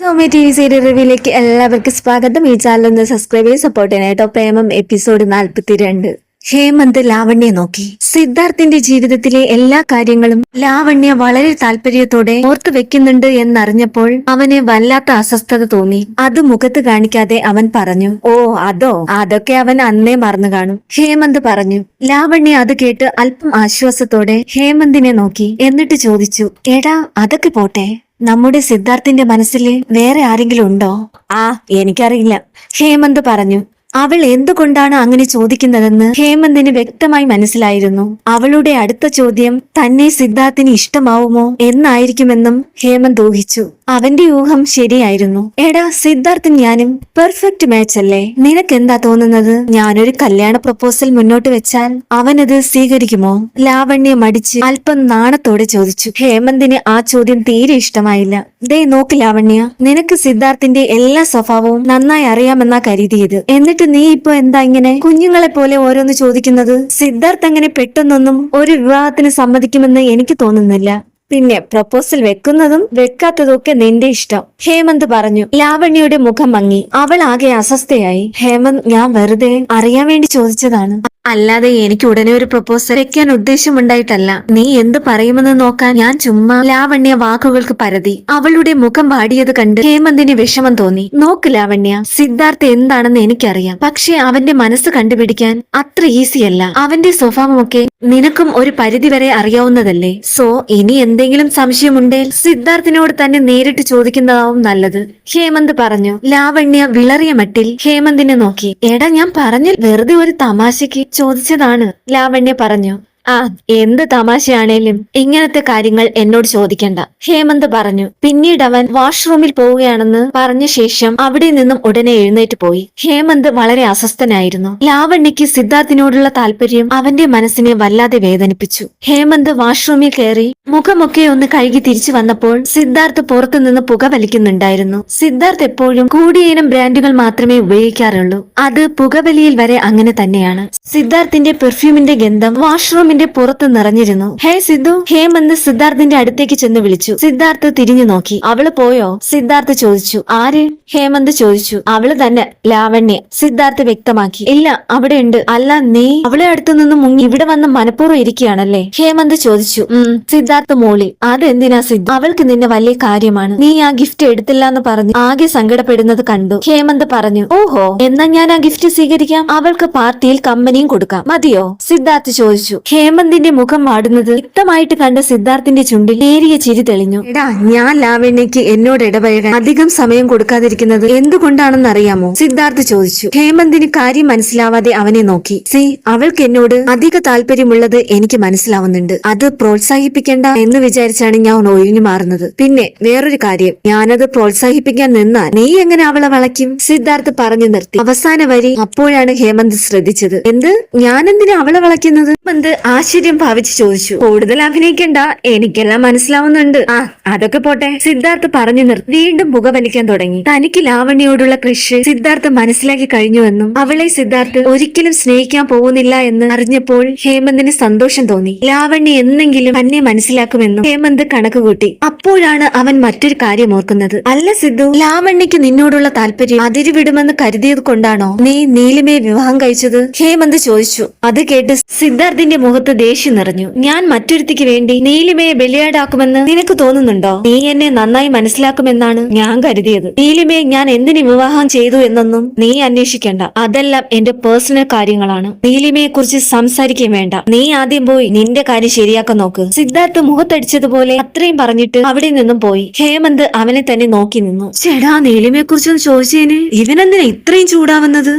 Somy T V serial റിവ്യൂലേക്ക് എല്ലാവർക്കും സ്വാഗതം. ഈ ചാനൽ ഒന്ന് സബ്സ്ക്രൈബ് ചെയ്ത് സപ്പോർട്ട് ചെയ്യണം കേട്ടോ. പ്രേമം എപ്പിസോഡ് നാൽപ്പത്തിരണ്ട് ഹേമന്ത് ലാവണ്യെ നോക്കി. സിദ്ധാർത്ഥിന്റെ ജീവിതത്തിലെ എല്ലാ കാര്യങ്ങളും ലാവണ്യ വളരെ താല്പര്യത്തോടെ ഓർത്തു വെക്കുന്നുണ്ട് എന്നറിഞ്ഞപ്പോൾ അവന് വല്ലാത്ത അസ്വസ്ഥത തോന്നി. അത് മുഖത്ത് കാണിക്കാതെ അവൻ പറഞ്ഞു ഓ അതോ? അതൊക്കെ അവൻ അന്നേ മറന്നു കാണും. ഹേമന്ത് പറഞ്ഞു ലാവണ്യ അത് കേട്ട് അല്പം ആശ്വാസത്തോടെ ഹേമന്തിനെ നോക്കി എന്നിട്ട് ചോദിച്ചു എടാ അതൊക്കെ പോട്ടെ? നമ്മുടെ സിദ്ധാർത്ഥിന്റെ മനസ്സിൽ വേറെ ആരെങ്കിലും ഉണ്ടോ? ആ എനിക്കറിയില്ല. ഹേമന്ത് പറഞ്ഞു. അവൾ എന്തുകൊണ്ടാണ് അങ്ങനെ ചോദിക്കുന്നതെന്ന് ഹേമന്തിന് വ്യക്തമായി മനസ്സിലായിരുന്നു. അവളുടെ അടുത്ത ചോദ്യം തന്നെ സിദ്ധാർത്ഥിന് ഇഷ്ടമാവുമോ? എന്നായിരിക്കുമെന്നും ഹേമന്ത് ഊഹിച്ചു. അവന്റെ ഊഹം ശരിയായിരുന്നു. എടാ സിദ്ധാർത്ഥൻ ഞാനും പെർഫെക്റ്റ് മാച്ച് അല്ലേ നിനക്കെന്താ തോന്നുന്നത്? ഞാനൊരു കല്യാണ പ്രപ്പോസൽ മുന്നോട്ട് വെച്ചാൽ അവനത് സ്വീകരിക്കുമോ? ലാവണ്യ മടിച്ച് അല്പം നാണത്തോടെ ചോദിച്ചു. ഹേമന്തിന് ആ ചോദ്യം തീരെ ഇഷ്ടമായില്ല. ദേ നോക്ക് ലാവണ്യ നിനക്ക് സിദ്ധാർത്ഥിന്റെ എല്ലാ സ്വഭാവവും നന്നായി അറിയാമെന്നാ കരുതിയത്. എന്നിട്ട് നീ ഇപ്പൊ എന്താ ഇങ്ങനെ കുഞ്ഞുങ്ങളെ പോലെ ഓരോന്ന് ചോദിക്കുന്നത്? സിദ്ധാർത്ഥ് അങ്ങനെ പെട്ടെന്നൊന്നും ഒരു വിവാഹത്തിന് സമ്മതിക്കുമെന്ന് എനിക്ക് തോന്നുന്നില്ല. പിന്നെ പ്രപ്പോസൽ വെക്കുന്നതും വെക്കാത്തതും ഒക്കെ നിന്റെ ഇഷ്ടം. ഹേമന്ത് പറഞ്ഞു ലാവണ്യയുടെ മുഖം മങ്ങി. അവൾ ആകെ അസ്വസ്ഥയായി. ഹേമന്ത് ഞാൻ വെറുതെ അറിയാൻ വേണ്ടി ചോദിച്ചതാണ്. അല്ലാതെ എനിക്ക് ഉടനെ ഒരു പ്രപ്പോസൽ വെക്കാൻ ഉദ്ദേശമുണ്ടായിട്ടല്ല. നീ എന്ത് പറയുമെന്ന് നോക്കാൻ ഞാൻ ചുമ്മാ ലാവണ്യ വാക്കുകൾക്ക് പരതി. അവളുടെ മുഖം വാടിയത് കണ്ട് ഹേമന്തിന് വിഷമം തോന്നി. നോക്ക് ലാവണ്യ സിദ്ധാർത്ഥ എന്താണെന്ന് എനിക്കറിയാം. പക്ഷെ അവന്റെ മനസ്സ് കണ്ടുപിടിക്കാൻ അത്ര ഈസിയല്ല അവന്റെ സ്വഭാവമൊക്കെ നിനക്കും ഒരു പരിധി വരെ അറിയാവുന്നതല്ലേ? സോ ഇനി എന്തെങ്കിലും സംശയമുണ്ടേൽ സിദ്ധാർത്ഥിനോട് തന്നെ നേരിട്ട് ചോദിക്കുന്നതാവും നല്ലത്. ഹേമന്ത് പറഞ്ഞു. ലാവണ്യ വിളറിയ മട്ടിൽ ഹേമന്തിനെ നോക്കി. എടാ ഞാൻ പറഞ്ഞു വെറുതെ ഒരു തമാശയ്ക്ക് ചോദിച്ചതാണ് ലാവണ്യ പറഞ്ഞു. ആ എന്ത് തമാശയാണേലും ഇങ്ങനത്തെ കാര്യങ്ങൾ എന്നോട് ചോദിക്കണ്ട. ഹേമന്ത് പറഞ്ഞു പിന്നീട് അവൻ വാഷ്റൂമിൽ പോവുകയാണെന്ന് പറഞ്ഞ ശേഷം അവിടെ നിന്നും ഉടനെ എഴുന്നേറ്റ് പോയി. ഹേമന്ത് വളരെ അസ്വസ്ഥനായിരുന്നു. ലാവണ്യക്ക് സിദ്ധാർത്ഥിനോടുള്ള താല്പര്യം അവന്റെ മനസ്സിനെ വല്ലാതെ വേദനിപ്പിച്ചു. ഹേമന്ത് വാഷ്റൂമിൽ കയറി മുഖമൊക്കെ ഒന്ന് കഴുകി തിരിച്ചു വന്നപ്പോൾ സിദ്ധാർത്ഥ് പുറത്തുനിന്ന് പുക വലിക്കുന്നുണ്ടായിരുന്നു. സിദ്ധാർത്ഥ് എപ്പോഴും കൂടിയിനം ബ്രാൻഡുകൾ മാത്രമേ ഉപയോഗിക്കാറുള്ളൂ. അത് പുകവലിയിൽ വരെ അങ്ങനെ തന്നെയാണ്. സിദ്ധാർത്ഥിന്റെ പെർഫ്യൂമിന്റെ ഗന്ധം വാഷ്റൂമിന്റെ പുറത്ത് നിറഞ്ഞിരുന്നു. ഹേ സിദ്ധു ഹേമന്ത് സിദ്ധാർത്ഥിന്റെ അടുത്തേക്ക് ചെന്ന് വിളിച്ചു. സിദ്ധാർത്ഥ് തിരിഞ്ഞു നോക്കി. അവൾ പോയോ? സിദ്ധാർത്ഥ് ചോദിച്ചു. ആര്? ഹേമന്ത് ചോദിച്ചു. അവൾ തന്നെ ലാവണ്യ. സിദ്ധാർത്ഥ് വ്യക്തമാക്കി. ഇല്ല അവിടെ ഉണ്ട്. അല്ല നീ? അവളെ അടുത്തു നിന്ന് മുങ്ങി ഇവിടെ വന്ന് മനഃപൂർവം ഇരിക്കുകയാണല്ലേ? ഹേമന്ത് ചോദിച്ചു. സിദ്ധാർത്ഥ് മോളി. അതെന്തിനാ സിദ്ധു? അവൾക്ക് നിന്നെ വലിയ കാര്യമാണ്. നീ ആ ഗിഫ്റ്റ് എടുത്തില്ല എന്ന് പറഞ്ഞു ആകെ സങ്കടപ്പെടുന്നത് കണ്ടു. ഹേമന്ത് പറഞ്ഞു. ഓഹോ എന്നാ ഞാൻ ആ ഗിഫ്റ്റ് സ്വീകരിക്കാം? അവൾക്ക് പാർട്ടിയിൽ കമ്പനിയും കൊടുക്കാം. മതിയോ? സിദ്ധാർത്ഥ് ചോദിച്ചു. ഹേമന്തിന്റെ മുഖം വാടുന്നത് വ്യക്തമായിട്ട് കണ്ട സിദ്ധാർത്ഥിന്റെ ചുണ്ടിൽ നേരിയ ചിരി തെളിഞ്ഞു. എടാ ഞാൻ ലാവണ്യക്ക് എന്നോട് ഇടപഴകാൻ അധികം സമയം കൊടുക്കാതിരിക്കുന്നത് എന്തുകൊണ്ടാണെന്ന് അറിയാമോ സിദ്ധാർത്ഥ് ചോദിച്ചു. ഹേമന്തിന് കാര്യം മനസ്സിലാവാതെ അവനെ നോക്കി. സി അവൾക്ക് എന്നോട് അധിക താല്പര്യമുള്ളത് എനിക്ക് മനസ്സിലാവുന്നുണ്ട്. അത് പ്രോത്സാഹിപ്പിക്കേണ്ട എന്ന് വിചാരിച്ചാണ് ഞാൻ ഒഴിഞ്ഞു മാറുന്നത്. പിന്നെ വേറൊരു കാര്യം. ഞാനത് പ്രോത്സാഹിപ്പിക്കാൻ നിന്നാൽ നീ എങ്ങനെ അവളെ വളയ്ക്കും? സിദ്ധാർത്ഥ് പറഞ്ഞു നിർത്തി. അവസാന വരി അപ്പോഴാണ് ഹേമന്ത് ശ്രദ്ധിച്ചത്. എന്ത്? ഞാനെന്തിനാ അവളെ വളയ്ക്കുന്നത്? ഹേമന്ത് ആശ്ചര്യം ഭാവിച്ച് ചോദിച്ചു. കൂടുതൽ അഭിനയിക്കണ്ട എനിക്കെല്ലാം മനസ്സിലാവുന്നുണ്ട്. ആ അതൊക്കെ പോട്ടെ. സിദ്ധാർത്ഥ് പറഞ്ഞു നിർത്തി വീണ്ടും പുകവലിക്കാൻ തുടങ്ങി. തനിക്ക് ലാവണ്യോടുള്ള കൃഷി സിദ്ധാർത്ഥ് മനസ്സിലാക്കി കഴിഞ്ഞുവെന്നും അവളെ സിദ്ധാർത്ഥ് ഒരിക്കലും സ്നേഹിക്കാൻ പോകുന്നില്ല എന്ന് അറിഞ്ഞപ്പോൾ ഹേമന്തിന് സന്തോഷം തോന്നി. ലാവണ്യ എന്നെങ്കിലും തന്നെ മനസ്സിലാക്കുമെന്നും ഹേമന്ത് കണക്കുകൂട്ടി അപ്പോഴാണ് അവൻ മറ്റൊരു കാര്യം ഓർക്കുന്നത്. അല്ല സിദ്ധു ലാവണ്യക്ക് നിന്നോടുള്ള താല്പര്യം അതിരുവിടുമെന്ന് കരുതിയത് കൊണ്ടാണോ നീ നീലിമയെ വിവാഹം കഴിച്ചത്? ഹേമന്ത് ചോദിച്ചു. അത് കേട്ട് സിദ്ധാർത്ഥിന്റെ മുഖത്ത് ദേഷ്യം നിറഞ്ഞു. ഞാൻ മറ്റൊരുത്തിക്ക് വേണ്ടി നീലിമയെ ബലിയാടാക്കുമെന്ന് നിനക്ക് തോന്നുന്നുണ്ടോ? നീ എന്നെ നന്നായി മനസ്സിലാക്കുമെന്നാണ് ഞാൻ കരുതിയത്. നീലിമയെ ഞാൻ എന്തിനു വിവാഹം ചെയ്തു എന്നൊന്നും നീ അന്വേഷിക്കേണ്ട. അതെല്ലാം എന്റെ പേഴ്സണൽ കാര്യങ്ങളാണ്. നീലിമയെ കുറിച്ച് സംസാരിക്കുകയും വേണ്ട. നീ ആദ്യം പോയി നിന്റെ കാര്യം ശരിയാക്കാൻ നോക്ക്. സിദ്ധാർത്ഥ് മുഖത്തടിച്ചതുപോലെ അത്രയും പറഞ്ഞിട്ട് അവിടെ നിന്നും പോയി. ഹേമന്ത് അവനെ തന്നെ നോക്കി നിന്നു. ചേടാ നീലിമയെ കുറിച്ചൊന്ന് ചോദിച്ചേന്. ഇവനെന്തിനാ ഇത്രയും ചൂടാവുന്നത്?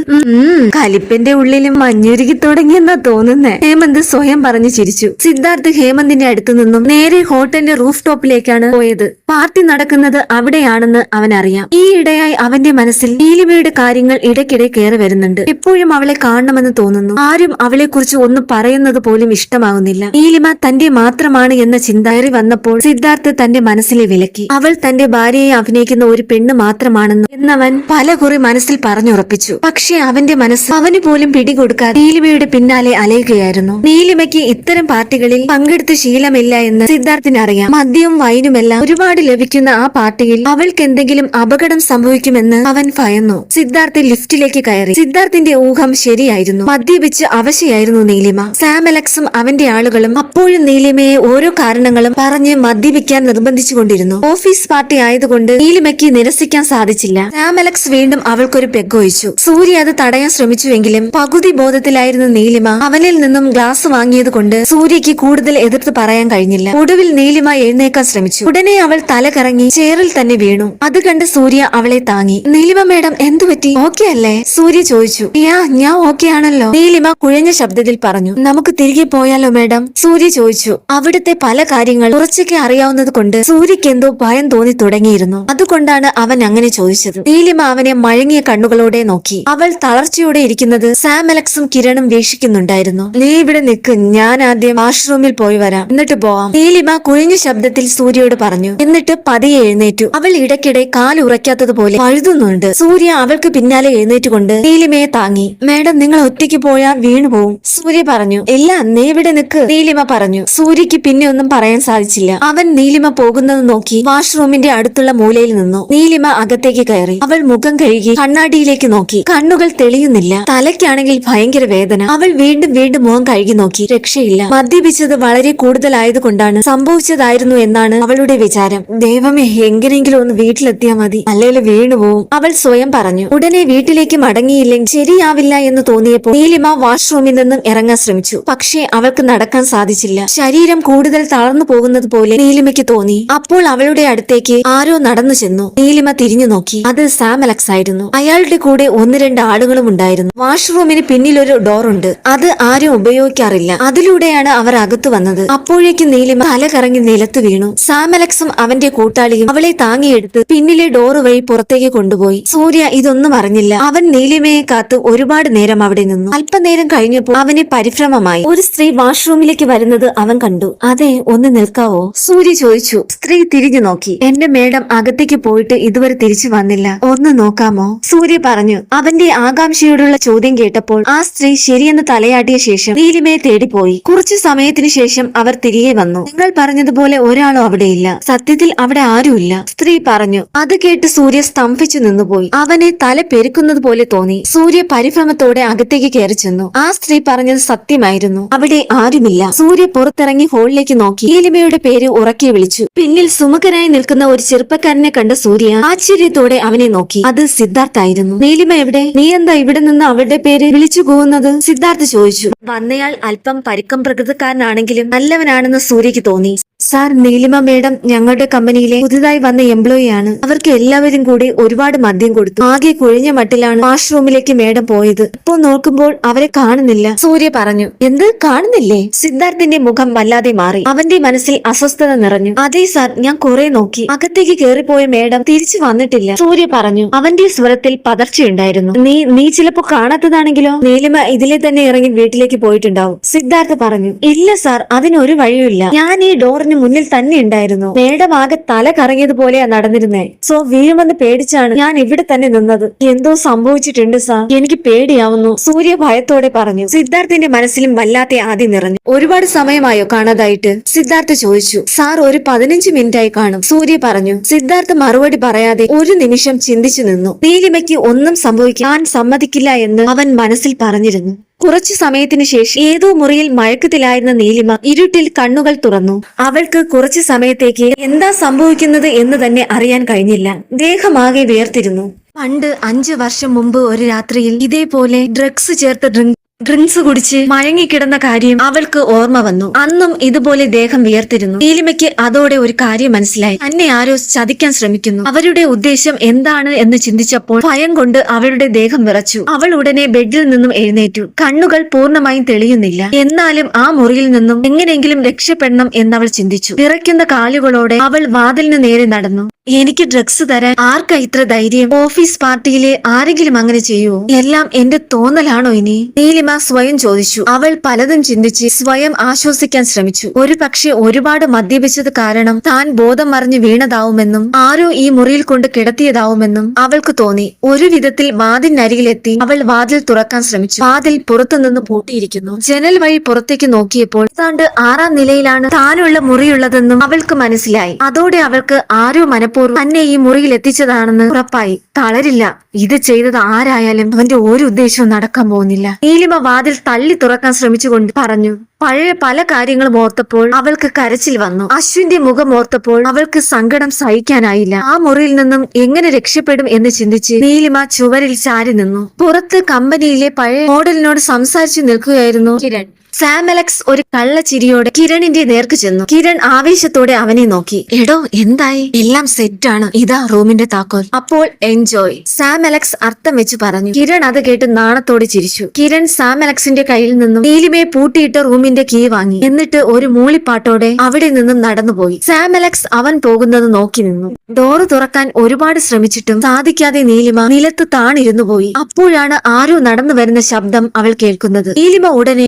കലിപ്പിന്റെ ഉള്ളിലും മഞ്ഞുരുകി തുടങ്ങിയെന്നാ തോന്നുന്നേ. ഹേമന്ത് സ്വയം പറഞ്ഞു ചിരിച്ചു. സിദ്ധാർത്ഥ് ഹേമന്തിന്റെ അടുത്തു നിന്നും നേരെ ഹോട്ടലിന്റെ റൂഫ് ടോപ്പിലേക്കാണ് പോയത്. പാർട്ടി നടക്കുന്നത് അവിടെയാണെന്ന് അവൻ അറിയാം ഈ ഇടയായി അവന്റെ മനസ്സിൽ നീലിമയുടെ കാര്യങ്ങൾ ഇടയ്ക്കിടെ കയറി വരുന്നുണ്ട്. എപ്പോഴും അവളെ കാണണമെന്ന് തോന്നുന്നു. ആരും അവളെ കുറിച്ച് ഒന്നും പറയുന്നത് പോലും ഇഷ്ടമാകുന്നില്ല നീലിമ തന്റെ മാത്രമാണ് എന്ന ചിന്ത കയറി വന്നപ്പോൾ സിദ്ധാർത്ഥ് തന്റെ മനസ്സിലെ വിലക്കി. അവൾ തന്റെ ഭാര്യയെ അഭിനയിക്കുന്ന ഒരു പെണ്ണ് മാത്രമാണെന്ന് എന്നവൻ പല കുറി മനസ്സിൽ പറഞ്ഞുറപ്പിച്ചു. പക്ഷേ അവന്റെ മനസ്സ് അവന് പോലും പിടികൊടുക്കാതെ നീലിമയുടെ പിന്നാലെ അലയുകയായിരുന്നു. നീലിമ നീലിമയ്ക്ക് ഇത്തരം പാർട്ടികളിൽ പങ്കെടുത്ത് ശീലമില്ല എന്ന് സിദ്ധാർത്ഥിന് അറിയാം മദ്യവും വൈനുമെല്ലാം ഒരുപാട് ലഭിക്കുന്ന ആ പാർട്ടിയിൽ അവൾക്ക് എന്തെങ്കിലും അപകടം സംഭവിക്കുമെന്ന് അവൻ ഭയന്നു. സിദ്ധാർത്ഥ് ലിഫ്റ്റിലേക്ക് കയറി. സിദ്ധാർത്ഥിന്റെ ഊഹം ശരിയായിരുന്നു. മദ്യപിച്ച് അവശയായിരുന്നു നീലിമ. സാം അലക്സും അവന്റെ ആളുകളും അപ്പോഴും നീലിമയെ ഓരോ കാരണങ്ങളും പറഞ്ഞ് മദ്യപിക്കാൻ നിർബന്ധിച്ചുകൊണ്ടിരുന്നു. ഓഫീസ് പാർട്ടി ആയതുകൊണ്ട് നീലിമയ്ക്ക് നിരസിക്കാൻ സാധിച്ചില്ല. സാം അലക്സ് വീണ്ടും അവൾക്കൊരു പെഗൊഴിച്ചു സൂര്യ അത് തടയാൻ ശ്രമിച്ചുവെങ്കിലും പകുതി ബോധത്തിലായിരുന്ന നീലിമ അവനിൽ നിന്നും ഗ്ലാസ് വാങ്ങിയത് കൊണ്ട് സൂര്യയ്ക്ക് കൂടുതൽ എതിർത്ത് പറയാൻ കഴിഞ്ഞില്ല. ഒടുവിൽ നീലിമ എഴുന്നേക്കാൻ ശ്രമിച്ചു. ഉടനെ അവൾ തല കറങ്ങി ചേറിൽ തന്നെ വീണു. അത് കണ്ട് സൂര്യ അവളെ താങ്ങി. നീലിമ മേഡം എന്തു പറ്റി? ഓക്കെ അല്ലേ? സൂര്യ ചോദിച്ചു. യാ ഞാൻ ഓക്കെ ആണല്ലോ. നീലിമ കുഴഞ്ഞ ശബ്ദത്തിൽ പറഞ്ഞു. നമുക്ക് തിരികെ പോയാലോ മേഡം? സൂര്യ ചോദിച്ചു. അവിടുത്തെ പല കാര്യങ്ങൾ കുറച്ചൊക്കെ അറിയാവുന്നത് കൊണ്ട് സൂര്യക്ക് എന്തോ ഭയം തോന്നി തുടങ്ങിയിരുന്നു. അതുകൊണ്ടാണ് അവൻ അങ്ങനെ ചോദിച്ചത്. നീലിമ അവനെ മഴങ്ങിയ കണ്ണുകളോടെ നോക്കി. അവൾ തളർച്ചയോടെ ഇരിക്കുന്നത് സാം അലക്സും കിരണും വീക്ഷിക്കുന്നുണ്ടായിരുന്നു. നീ ഇവിടെ നിൽക്ക്. ഞാൻ ആദ്യം വാഷ്റൂമിൽ പോയി വരാം. എന്നിട്ട് പോവാം. നീലിമ കുഴിഞ്ഞ ശബ്ദത്തിൽ സൂര്യയോട് പറഞ്ഞു. എന്നിട്ട് പതിയെ എഴുന്നേറ്റു. അവൾ ഇടയ്ക്കിടെ കാലുറയ്ക്കാത്തതുപോലെ പഴുതുന്നുണ്ട്. സൂര്യ അവൾക്ക് പിന്നാലെ എഴുന്നേറ്റുകൊണ്ട് നീലിമയെ താങ്ങി. മേഡം നിങ്ങൾ ഒറ്റയ്ക്ക് പോയാൽ വീണു പോവും. സൂര്യ പറഞ്ഞു. ഇല്ല നീ ഇവിടെ നിൽക്ക്? നീലിമ പറഞ്ഞു. സൂര്യക്ക് പിന്നെ ഒന്നും പറയാൻ സാധിച്ചില്ല. അവൻ നീലിമ പോകുന്നത് നോക്കി വാഷ്റൂമിന്റെ അടുത്തുള്ള മൂലയിൽ നിന്നു. നീലിമ അകത്തേക്ക് കയറി. അവൾ മുഖം കഴുകി കണ്ണാടിയിലേക്ക് നോക്കി. കണ്ണുകൾ തെളിയുന്നില്ല. തലയ്ക്കാണെങ്കിൽ ഭയങ്കര വേദന. അവൾ വീണ്ടും വീണ്ടും മുഖം കഴുകി നോക്കി. രക്ഷയില്ല. മദ്യപിച്ചത് വളരെ കൂടുതലായതുകൊണ്ടാണ് സംഭവിച്ചതായിരുന്നു എന്നാണ് അവളുടെ വിചാരം. ദൈവമേ എങ്ങനെങ്കിലും ഒന്ന് വീട്ടിലെത്തിയാ മതി. അല്ലെങ്കിൽ വീണുപോകും അവൾ സ്വയം പറഞ്ഞു. ഉടനെ വീട്ടിലേക്ക് മടങ്ങിയില്ലെങ്കിൽ ശരിയാവില്ല എന്ന് തോന്നിയപ്പോൾ നീലിമ വാഷ്റൂമിൽ നിന്നും ഇറങ്ങാൻ ശ്രമിച്ചു. പക്ഷേ അവൾക്ക് നടക്കാൻ സാധിച്ചില്ല. ശരീരം കൂടുതൽ തളർന്നു പോകുന്നത് പോലെ നീലിമയ്ക്ക് തോന്നി. അപ്പോൾ അവളുടെ അടുത്തേക്ക് ആരോ നടന്നു ചെന്നു. നീലിമ തിരിഞ്ഞു നോക്കി. അത് സാം അലക്സ് ആയിരുന്നു. അയാളുടെ കൂടെ ഒന്ന് രണ്ട് ആളുകളും ഉണ്ടായിരുന്നു. വാഷ്റൂമിന് പിന്നിലൊരു ഡോർ ഉണ്ട് അത് ആരും ഉപയോഗിക്കാറില്ല. അതിലൂടെയാണ് അവർ അകത്തു വന്നത്. അപ്പോഴേക്കും നീലിമ തല കറങ്ങി നിലത്ത് വീണു. സാമലക്സും അവന്റെ കൂട്ടാളിയും അവളെ താങ്ങിയെടുത്ത് പിന്നിലെ ഡോറ് വഴി പുറത്തേക്ക് കൊണ്ടുപോയി. സൂര്യ ഇതൊന്നും അറിഞ്ഞില്ല. അവൻ നീലിമയെ കാത്ത് ഒരുപാട് നേരം അവിടെ നിന്നു. അല്പനേരം കഴിഞ്ഞപ്പോൾ അവന് പരിഭ്രമമായി. ഒരു സ്ത്രീ വാഷ്റൂമിലേക്ക് വരുന്നത് അവൻ കണ്ടു. അതെ ഒന്ന് നിൽക്കാവോ? സൂര്യ ചോദിച്ചു. സ്ത്രീ തിരിഞ്ഞു നോക്കി. എന്റെ മേഡം അകത്തേക്ക് പോയിട്ട് ഇതുവരെ തിരിച്ചു വന്നില്ല. ഒന്ന് നോക്കാമോ? സൂര്യ പറഞ്ഞു. അവന്റെ ആകാംക്ഷയോടുള്ള ചോദ്യം കേട്ടപ്പോൾ ആ സ്ത്രീ ശരിയെന്ന് തലയാട്ടിയ ശേഷം നീലിമയെ തേടിപ്പോയി കുറച്ചു സമയത്തിന് ശേഷം അവർ തിരികെ വന്നു. നിങ്ങൾ പറഞ്ഞതുപോലെ ഒരാളും അവിടെയില്ല. സത്യത്തിൽ അവിടെ ആരുമില്ല. സ്ത്രീ പറഞ്ഞു അത് കേട്ട് സൂര്യ സ്തംഭിച്ചു നിന്നുപോയി. അവനെ തല പെരുക്കുന്നത് പോലെ തോന്നി. സൂര്യ പരിഭ്രമത്തോടെ അകത്തേക്ക് കയറി ചെന്നു. ആ സ്ത്രീ പറഞ്ഞത് സത്യമായിരുന്നു. അവിടെ ആരുമില്ല. സൂര്യ പുറത്തിറങ്ങി ഹോളിലേക്ക് നോക്കി. നീലിമയുടെ പേര് ഉറക്കി വിളിച്ചു. പിന്നിൽ സുമുഖനായി നിൽക്കുന്ന ഒരു ചെറുപ്പക്കാരനെ കണ്ട സൂര്യ ആശ്ചര്യത്തോടെ അവനെ നോക്കി. അത് സിദ്ധാർത്ഥായിരുന്നു നീലിമ എവിടെ? നീ എന്താ ഇവിടെ നിന്ന് അവളുടെ പേര് വിളിച്ചു പോകുന്നത് സിദ്ധാർത്ഥ് ചോദിച്ചു. വന്നയാൾ അല്പം പരിക്കം പ്രകൃതക്കാരനാണെങ്കിലും നല്ലവനാണെന്ന് സൂര്യക്ക് തോന്നി. സാർ നീലിമ മേഡം ഞങ്ങളുടെ കമ്പനിയിലെ പുതുതായി വന്ന എംപ്ലോയി ആണ്. അവർക്ക് എല്ലാവരും കൂടി ഒരുപാട് മദ്യം കൊടുത്തു. ആകെ കുഴിഞ്ഞ മട്ടിലാണ് വാഷ്റൂമിലേക്ക് മേഡം പോയത്. ഇപ്പോൾ നോക്കുമ്പോൾ അവരെ കാണുന്നില്ല. സൂര്യ പറഞ്ഞു എന്ത്? കാണുന്നില്ലേ? സിദ്ധാർത്ഥിന്റെ മുഖം വല്ലാതെ മാറി. അവന്റെ മനസ്സിൽ അസ്വസ്ഥത നിറഞ്ഞു. അതെ സാർ ഞാൻ കുറെ നോക്കി. അകത്തേക്ക് കയറിപ്പോയ മേഡം തിരിച്ചു വന്നിട്ടില്ല. സൂര്യ പറഞ്ഞു അവന്റെ സ്വരത്തിൽ പതർച്ചയുണ്ടായിരുന്നു. നീ നീ ചിലപ്പോ കാണാത്തതാണെങ്കിലോ? നീലിമ ഇതിലെ തന്നെ ഇറങ്ങി വീട്ടിലേക്ക് പോയിട്ടുണ്ടാവും. സിദ്ധാർത്ഥ പറഞ്ഞു ഇല്ല സാർ അതിനൊരു വഴിയുമില്ല. ഞാൻ ഈ ഡോറിന് മുന്നിൽ തന്നെ ഉണ്ടായിരുന്നു. മേഡം ആകെ തല കറങ്ങിയതുപോലെയാ നടന്നിരുന്നേ. സോ വീഴുമെന്ന് പേടിച്ചാണ് ഞാൻ ഇവിടെ തന്നെ നിന്നത്. എന്തോ സംഭവിച്ചിട്ടുണ്ട് സാർ. എനിക്ക് പേടിയാവുന്നു. സൂര്യ ഭയത്തോടെ പറഞ്ഞു. സിദ്ധാർത്ഥിന്റെ മനസ്സിലും വല്ലാത്ത ആദ്യം നിറഞ്ഞു. ഒരുപാട് സമയമായോ കാണാതായിട്ട്? സിദ്ധാർത്ഥ ചോദിച്ചു. സാർ ഒരു പതിനഞ്ച് മിനിറ്റായി കാണും. സൂര്യ പറഞ്ഞു. സിദ്ധാർത്ഥ മറുപടി പറയാതെ ഒരു നിമിഷം ചിന്തിച്ചു നിന്നു. നീലിമയ്ക്ക് ഒന്നും സംഭവിക്കാൻ സമ്മതിക്കില്ല എന്ന് അവൻ മനസ്സിൽ പറഞ്ഞിരുന്നു. കുറച്ചു സമയത്തിനു ശേഷം ഏതോ മുറിയിൽ മയക്കത്തിലായിരുന്ന നീലിമ ഇരുട്ടിൽ കണ്ണുകൾ തുറന്നു. അവൾക്ക് കുറച്ചു സമയത്തേക്ക് എന്താ സംഭവിക്കുന്നത് എന്ന് തന്നെ അറിയാൻ കഴിഞ്ഞില്ല. ദേഹമാകെ വേർതിരുന്നു. പണ്ട് അഞ്ചു വർഷം മുമ്പ് ഒരു രാത്രിയിൽ ഇതേപോലെ ഡ്രഗ്സ് ചേർത്ത ഡ്രിങ്ക് ഡ്രിങ്ക്സ് കുടിച്ച് മയങ്ങിക്കിടന്ന കാര്യം അവൾക്ക് ഓർമ്മ വന്നു. അന്നും ഇതുപോലെ ദേഹം വിയർത്തിരുന്നു. നീലിമയ്ക്ക് അതോടെ ഒരു കാര്യം മനസ്സിലായി. തന്നെ ആരോ ചതിക്കാൻ ശ്രമിക്കുന്നു. അവരുടെ ഉദ്ദേശം എന്താണ് എന്ന് ചിന്തിച്ചപ്പോൾ ഭയം കൊണ്ട് അവളുടെ ദേഹം വിറച്ചു. അവൾ ഉടനെ ബെഡിൽ നിന്നും എഴുന്നേറ്റു. കണ്ണുകൾ പൂർണമായും തെളിയുന്നില്ല. എന്നാലും ആ മുറിയിൽ നിന്നും എങ്ങനെയെങ്കിലും രക്ഷപ്പെടണം എന്നവൾ ചിന്തിച്ചു. വിറയ്ക്കുന്ന കാലുകളോടെ അവൾ വാതിലിന് നേരെ നടന്നു. എനിക്ക് ഡ്രഗ്സ് തരാൻ ആർക്കാ ഇത്ര ധൈര്യം? ഓഫീസ് പാർട്ടിയിലെ ആരെങ്കിലും അങ്ങനെ ചെയ്യൂ? എല്ലാം എന്റെ തോന്നലാണോ ഇനി? നീലിമ സ്വയം ചോദിച്ചു. അവൾ പലതും ചിന്തിച്ച് സ്വയം ആശ്വസിക്കാൻ ശ്രമിച്ചു. ഒരു പക്ഷെ ഒരുപാട് മദ്യപിച്ചത് കാരണം താൻ ബോധം മറിഞ്ഞ് വീണതാവുമെന്നും ആരോ ഈ മുറിയിൽ കൊണ്ട് കിടത്തിയതാവുമെന്നും അവൾക്ക് തോന്നി. ഒരു വിധത്തിൽ വാതിലിനരികിലെത്തി അവൾ വാതിൽ തുറക്കാൻ ശ്രമിച്ചു. വാതിൽ പുറത്തുനിന്ന് പൂട്ടിയിരിക്കുന്നു. ജനൽ വഴി പുറത്തേക്ക് നോക്കിയപ്പോൾ താണ്ട് ആറാം നിലയിലാണ് താനുള്ള മുറിയുള്ളതെന്നും അവൾക്ക് മനസ്സിലായി. അതോടെ അവൾക്ക് ആരോ മനഃപൂർവം തന്നെ ഈ മുറിയിൽ എത്തിച്ചതാണെന്ന് ഉറപ്പായി. തളരില്ല. ഇത് ചെയ്തത് ആരായാലും അവന്റെ ഒരു ഉദ്ദേശവും നടക്കാൻ പോകുന്നില്ല. നീലിമ വാതിൽ തള്ളി തുറക്കാൻ ശ്രമിച്ചുകൊണ്ട് പറഞ്ഞു പഴയ പല കാര്യങ്ങളും ഓർത്തപ്പോൾ അവൾക്ക് കരച്ചിൽ വന്നു. അശ്വിന്റെ മുഖം ഓർത്തപ്പോൾ അവൾക്ക് സങ്കടം സഹിക്കാനായില്ല. ആ മുറിയിൽ നിന്നും എങ്ങനെ രക്ഷപ്പെടും എന്ന് ചിന്തിച്ച് നീലിമ ചുവരിൽ ചാരി നിന്നു. പുറത്ത് കമ്പനിയിലെ പഴയ മോഡലിനോട് സംസാരിച്ചു നിൽക്കുകയായിരുന്നു കിരൺ. സാം അലക്സ് ഒരു കള്ളച്ചിരിയോടെ കിരണിന്റെ നേർക്ക് ചെന്നു. കിരൺ ആവേശത്തോടെ അവനെ നോക്കി. എടോ എന്തായി? എല്ലാം സെറ്റ് ആണ്. ഇതാ റൂമിന്റെ താക്കോൽ. അപ്പോൾ എൻജോയ് സാം അലക്സ് അർത്ഥം വെച്ച് പറഞ്ഞു. കിരൺ അത് കേട്ട് നാണത്തോടെ ചിരിച്ചു. കിരൺ സാം അലക്സിന്റെ കയ്യിൽ നിന്നും നീലിമയെ പൂട്ടിയിട്ട് റൂമിന്റെ കീ വാങ്ങി. എന്നിട്ട് ഒരു മൂളിപ്പാട്ടോടെ അവിടെ നിന്നും നടന്നുപോയി. സാം അലക്സ് അവൻ പോകുന്നത് നോക്കി നിന്നു. ഡോറ് തുറക്കാൻ ഒരുപാട് ശ്രമിച്ചിട്ടും സാധിക്കാതെ നീലിമ നിലത്ത് താണിരുന്നു പോയി. അപ്പോഴാണ് ആരോ നടന്നു വരുന്ന ശബ്ദം അവൾ കേൾക്കുന്നത്. നീലിമ ഉടനെ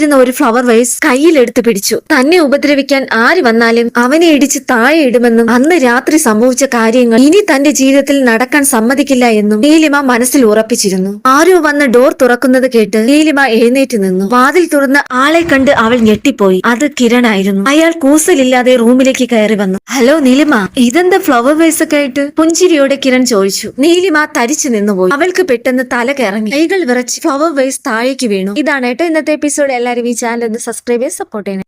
അടുത്തിരുന്ന ഒരു ഫ്ലവർ വൈസ് കയ്യിലെടുത്ത് പിടിച്ചു. തന്നെ ഉപദ്രവിക്കാൻ ആര് വന്നാലും അവനെ ഇടിച്ച് താഴെ ഇടുമെന്നും അന്ന് രാത്രി സംഭവിച്ച കാര്യങ്ങൾ ഇനി തന്റെ ജീവിതത്തിൽ നടക്കാൻ സമ്മതിക്കില്ല എന്നും നീലിമ മനസ്സിൽ ഉറപ്പിച്ചിരുന്നു. ആരോ വന്ന് ഡോർ തുറക്കുന്നത് കേട്ട് നീലിമ എഴുന്നേറ്റ് നിന്നു. വാതിൽ തുറന്ന് ആളെ കണ്ട് അവൾ ഞെട്ടിപ്പോയി. അത് കിരണായിരുന്നു. അയാൾ കൂസലില്ലാതെ റൂമിലേക്ക് കയറി വന്നു. ഹലോ നീലിമ ഇതെന്താ ഫ്ലവർ വൈസ് ഒക്കെ ആയിട്ട്? പുഞ്ചിരിയോടെ കിരൺ ചോദിച്ചു. നീലിമ തരിച്ചു നിന്നുപോയി. അവൾക്ക് പെട്ടെന്ന് തല കയറങ്ങി കൈകൾ വിറച്ച് ഫ്ലവർ വൈസ് താഴേക്ക് വീണു. ഇതാണ് കേട്ടോ ഇന്നത്തെ എപ്പിസോഡ് എല്ലാവരും ഈ ചാനൽ ഒന്ന് സബ്സ്ക്രൈബ് ചെയ്ത് സപ്പോർട്ട് ചെയ്യണം.